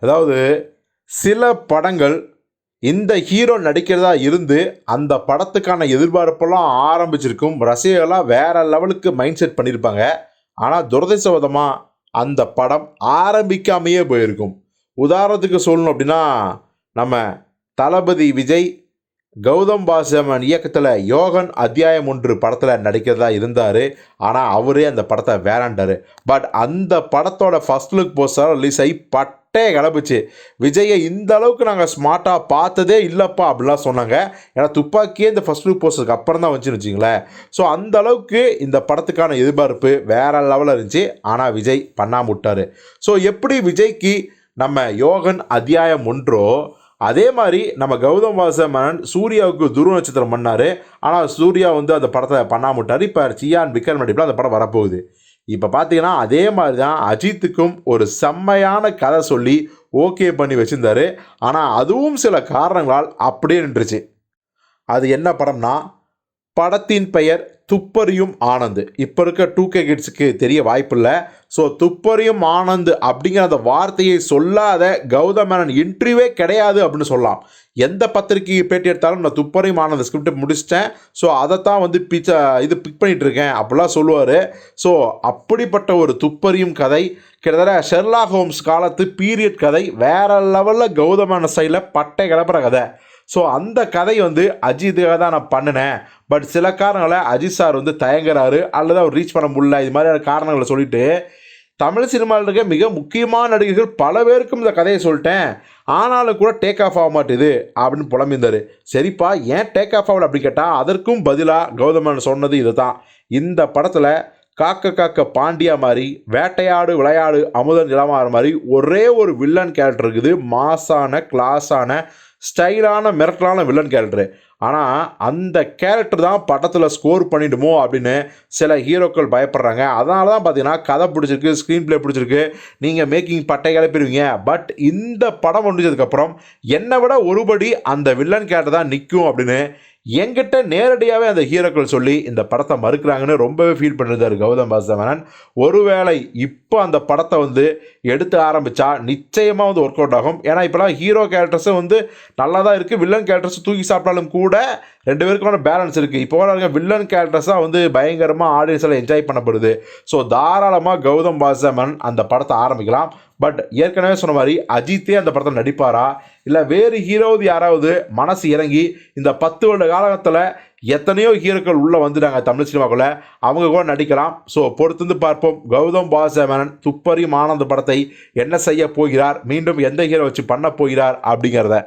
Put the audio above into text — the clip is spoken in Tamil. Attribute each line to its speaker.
Speaker 1: அதாவது சில படங்கள் இந்த ஹீரோ நடிக்கிறதா இருந்து அந்த படத்துக்கான எதிர்பார்ப்பெல்லாம் ஆரம்பிச்சிருக்கும். ரசிகர்களாக வேறு லெவலுக்கு மைண்ட் செட் பண்ணியிருப்பாங்க. ஆனால் துரதிர்ஷ்டவதமாக அந்த படம் ஆரம்பிக்காமையே போயிருக்கும். உதாரணத்துக்கு சொல்லணும் அப்படின்னா நம்ம தளபதி விஜய் கௌதம் பாசமன் இயக்கத்தில் யோகன் அத்தியாயம் ஒன்று படத்தில் நடிக்கிறதா இருந்தார். ஆனால் அவரே அந்த படத்தை வேறாண்டார் பட் அந்த படத்தோட ஃபர்ஸ்ட் லுக் போஸ்டர் ரிலீஸ் ஆகி பட்டே கிளப்புச்சு விஜயை இந்த அளவுக்கு நாங்கள் ஸ்மார்ட்டாக பார்த்ததே இல்லைப்பா அப்படிலாம் சொன்னாங்க. ஏன்னா துப்பாக்கியே இந்த ஃபர்ஸ்ட் லுக் போஸ்டருக்கு அப்புறம் தான் வந்துச்சுன்னு வச்சிங்களேன் ஸோ அந்த அளவுக்கு இந்த படத்துக்கான எதிர்பார்ப்பு வேற லெவலில் இருந்துச்சு. ஆனால் விஜய் பண்ணாமல் விட்டார். ஸோ எப்படி விஜய்க்கு நம்ம யோகன் அத்தியாயம் ஒன்றோ அதே மாதிரி நம்ம கௌதம் வாசமன் சூர்யாவுக்கு துருவ நட்சத்திரம் பண்ணார். ஆனால் சூர்யா வந்து அந்த படத்தை பண்ணாமட்டார் இப்போ சியான் விக்ரம் நடிப்பில் அந்த படம் வரப்போகுது. இப்போ பார்த்தீங்கன்னா அதே மாதிரி தான் அஜித்துக்கும் ஒரு செம்மையான கதை சொல்லி ஓகே பண்ணி வச்சுருந்தாரு. ஆனால் அதுவும் சில காரணங்களால் அப்படியே நின்றுச்சு. அது என்ன படம்னா படத்தின் பெயர் துப்பறியும் ஆனந்த். இப்போ இருக்க டூ கே கிட்ஸுக்கு தெரிய வாய்ப்பில்லை. ஸோ துப்பறியும் ஆனந்த் அப்படிங்கிற அந்த வார்த்தையை சொல்லாத கௌதமேனன் இன்டர்வியூவே கிடையாது அப்படின்னு சொல்லலாம். எந்த பத்திரிகைக்கு பேட்டி எடுத்தாலும் நான் துப்பறியும் ஆனந்த் ஸ்கிரிப்டை முடிச்சிட்டேன். ஸோ அதைத்தான் வந்து பிச்ச இது பிக் பண்ணிட்டு இருக்கேன் அப்படிலாம் சொல்லுவார். ஸோ அப்படிப்பட்ட ஒரு துப்பறியும் கதை கிட்டத்தட்ட ஷெர்லா ஹோம்ஸ் காலத்து பீரியட் கதை வேற லெவலில் கௌதமான சைடில் பட்டை கிளப்புற கதை. ஸோ அந்த கதை வந்து அஜித்துக்காக தான் நான் பண்ணினேன். பட் சில காரணங்களை அஜித் சார் வந்து தயங்குறாரு. அல்லது அவர் ரீச் பண்ண முடியல. இது மாதிரியான காரணங்களை சொல்லிட்டு தமிழ் சினிமாவில் இருக்க மிக முக்கியமான நடிகர்கள் பல பேருக்கும் இந்த கதையை சொல்லிட்டேன். ஆனாலும் கூட டேக் ஆஃப் ஆக மாட்டேது அப்படின்னு புலம்பிருந்தார் சரிப்பா ஏன் டேக் ஆஃப் ஆகல அப்படி கேட்டால் அதற்கும் பதிலாக கௌதமன் சொன்னது இதுதான். இந்த படத்தில் காக்க காக்க பாண்டியா மாதிரி வேட்டையாடு விளையாடு அமுதன் இளமாற மாதிரி ஒரே ஒரு வில்லன் கேரக்டர் இருக்குது. மாசான கிளாஸான ஸ்டைலான மிரட்டலான வில்லன் கேரக்டரு ஆனால் அந்த கேரக்டர் தான் படத்தில் ஸ்கோர் பண்ணிடுமோ அப்படின்னு சில ஹீரோக்கள் பயப்படுறாங்க. அதனால தான் பார்த்தீங்கன்னா கதை பிடிச்சிருக்கு ஸ்க்ரீன் ப்ளே பிடிச்சிருக்கு. நீங்கள் மேக்கிங் பட்டை கிளப்பிடுவீங்க. பட் இந்த படம் முடிஞ்சதுக்கப்புறம் என்னை விட ஒருபடி அந்த வில்லன் கேரக்டர் தான் நிற்கும் அப்படின்னு எங்கிட்ட நேரடியாகவே அந்த ஹீரோக்கள் சொல்லி இந்த படத்தை மறுக்கிறாங்கன்னு ரொம்பவே ஃபீல் பண்ணியிருந்தார் கௌதம் வாசுதேவனன் ஒருவேளை இப்போ அந்த படத்தை வந்து எடுத்து ஆரம்பித்தா நிச்சயமாக வந்து ஒர்க் அவுட் ஆகும். ஏன்னா இப்போலாம் ஹீரோ கேரக்டர்ஸும் வந்து நல்லா தான் இருக்குது வில்லன் கேரக்டர்ஸ் தூக்கி சாப்பிட்டாலும் கூட ரெண்டு பேருக்கான பேலன்ஸ் இருக்குது இப்போ இருக்க வில்லன் கேரக்டர்ஸாக வந்து பயங்கரமாக ஆடியன்ஸில் என்ஜாய் பண்ணப்படுது. ஸோ தாராளமாக கௌதம் வாசமன் அந்த படத்தை ஆரம்பிக்கலாம். பட் ஏற்கனவே சொன்ன மாதிரி அஜித்தே அந்த படத்தில் நடிப்பாரா? இல்லை வேறு ஹீரோவது யாராவது மனசு இறங்கி இந்த பத்து வருட காலகட்டத்தில் எத்தனையோ ஹீரோக்கள் உள்ளே வந்துட்டாங்க தமிழ் சினிமாக்குள்ளே. அவங்க கூட நடிக்கலாம். ஸோ பொறுத்திருந்து பார்ப்போம். கௌதம் பாலசேமனன் துப்பறியும் ஆனந்த படத்தை என்ன செய்ய போகிறார்? மீண்டும் எந்த ஹீரோ வச்சு பண்ண போகிறார்? அப்படிங்கிறத.